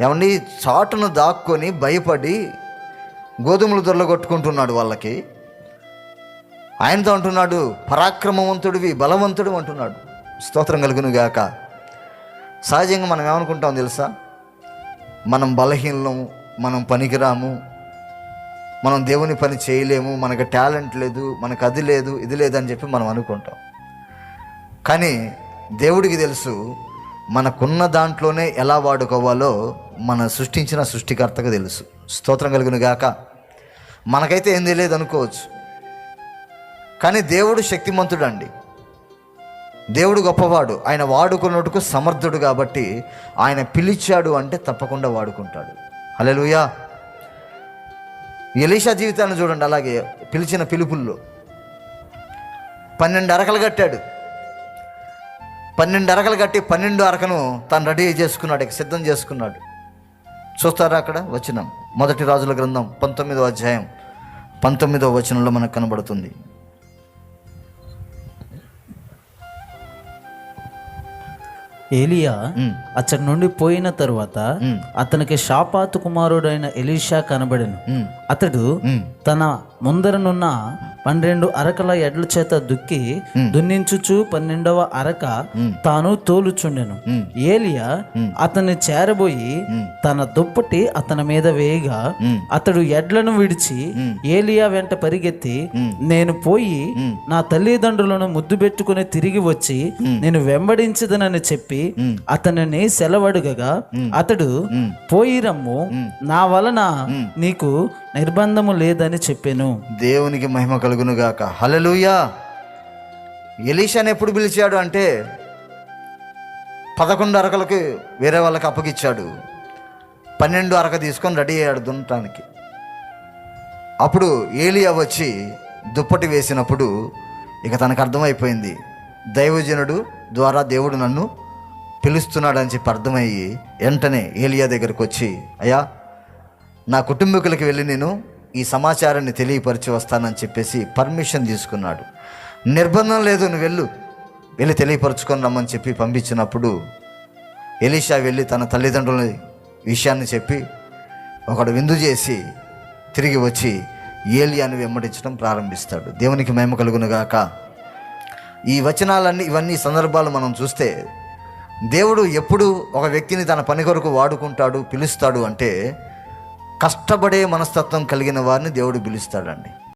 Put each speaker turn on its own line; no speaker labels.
ఏమండి చాటును దాక్కొని భయపడి గోధుమలు దొరలగొట్టుకుంటున్నాడు వాళ్ళకి. ఆయనతో అంటున్నాడు పరాక్రమవంతుడివి బలవంతుడు అంటున్నాడు. స్తోత్రం కలుగును గాక సహజంగా మనం ఏమనుకుంటాం తెలుసా? మనం బలహీనం మనం పనికిరాము మనం దేవుని పని చేయలేము మనకు టాలెంట్ లేదు మనకు అది లేదు ఇది లేదని చెప్పి మనం అనుకుంటాం. కానీ దేవుడికి తెలుసు మనకున్న దాంట్లోనే ఎలా వాడుకోవాలో మన సృష్టించిన సృష్టికర్తకు తెలుసు. స్తోత్రం కలిగిన గాక. మనకైతే ఏం తెలియదు అనుకోవచ్చు. కానీ దేవుడు శక్తిమంతుడు అండి దేవుడు గొప్పవాడు. ఆయన వాడుకున్నట్టుకు సమర్థుడు కాబట్టి ఆయన పిలిచాడు అంటే తప్పకుండా వాడుకుంటాడు. అలెలుయా ఎలీషా జీవితాన్ని చూడండి అలాగే పిలిచిన పిలుపుల్లో. పన్నెండు అరకలు కట్టాడు. పన్నెండు అరకలు కట్టి పన్నెండు అరకను తను రెడీ చేసుకున్నాడు ఇక సిద్ధం చేసుకున్నాడు. చూస్తారా అక్కడ? వచనం. మొదటి రాజుల గ్రంథం పంతొమ్మిదో అధ్యాయం పంతొమ్మిదో వచనంలో మనకు కనబడుతుంది.
ఏలియా అచ్చటి నుండి పోయిన తరువాత అతనికి షాపాతు కుమారుడైన ఎలీషా కనబడెను. అతడు తన ముందరనున్న పన్నెండు అరకల ఎడ్ల చేత దుక్కి దున్నించుచు పన్నెండవ అరక. తాను తోలుచుండెను. ఏలియా అతన్ని చేరబోయి. తన దుప్పటి అతని మీద వేయగా. అతడు ఎడ్లను విడిచి. ఏలియా వెంట పరిగెత్తి. నేను పోయి. నా తల్లిదండ్రులను ముద్దు పెట్టుకుని తిరిగి వచ్చి నేను వెంబడించదనని చెప్పి. అతనిని సెలవడుగగా అతడు. పోయి రమ్ము నా వలన నీకు నిర్బంధము లేదని చెప్పాను.
దేవునికి మహిమ కలుగును గాక. హల్లెలూయా. ఎలీషాని ఎప్పుడు పిలిచాడు అంటే పదకొండు అరకలకు వేరే వాళ్ళకి అప్పగిచ్చాడు. పన్నెండు అరక తీసుకొని రెడీ అయ్యాడు దున్నటానికి. అప్పుడు ఏలియా వచ్చి దుప్పటి వేసినప్పుడు ఇక తనకు అర్థమైపోయింది. దైవజనుడు ద్వారా దేవుడు నన్ను పిలుస్తున్నాడని చెప్పి అర్థమయ్యి వెంటనే ఏలియా దగ్గరకు వచ్చి అయ్యా నా కుటుంబీకులకి వెళ్ళి నేను ఈ సమాచారాన్ని తెలియపరిచి వస్తానని చెప్పేసి పర్మిషన్ తీసుకున్నాడు. నిర్బంధం లేదు నువ్వు వెళ్ళు. వెళ్ళి తెలియపరచుకొని రమ్మని చెప్పి పంపించినప్పుడు ఎలీషా వెళ్ళి తన తల్లిదండ్రుల విషయాన్ని చెప్పి ఒకడు విందు చేసి తిరిగి వచ్చి ఏలియాను వెంబడించడం ప్రారంభిస్తాడు. దేవునికి మేము కలుగునుగాక ఈ వచనాలన్నీ ఇవన్నీ సందర్భాలు మనం చూస్తే దేవుడు ఎప్పుడు ఒక వ్యక్తిని తన పని కొరకు వాడుకుంటాడు పిలుస్తాడు అంటే కష్టపడే మనస్తత్వం కలిగిన వారిని దేవుడు పిలుస్తాడండి.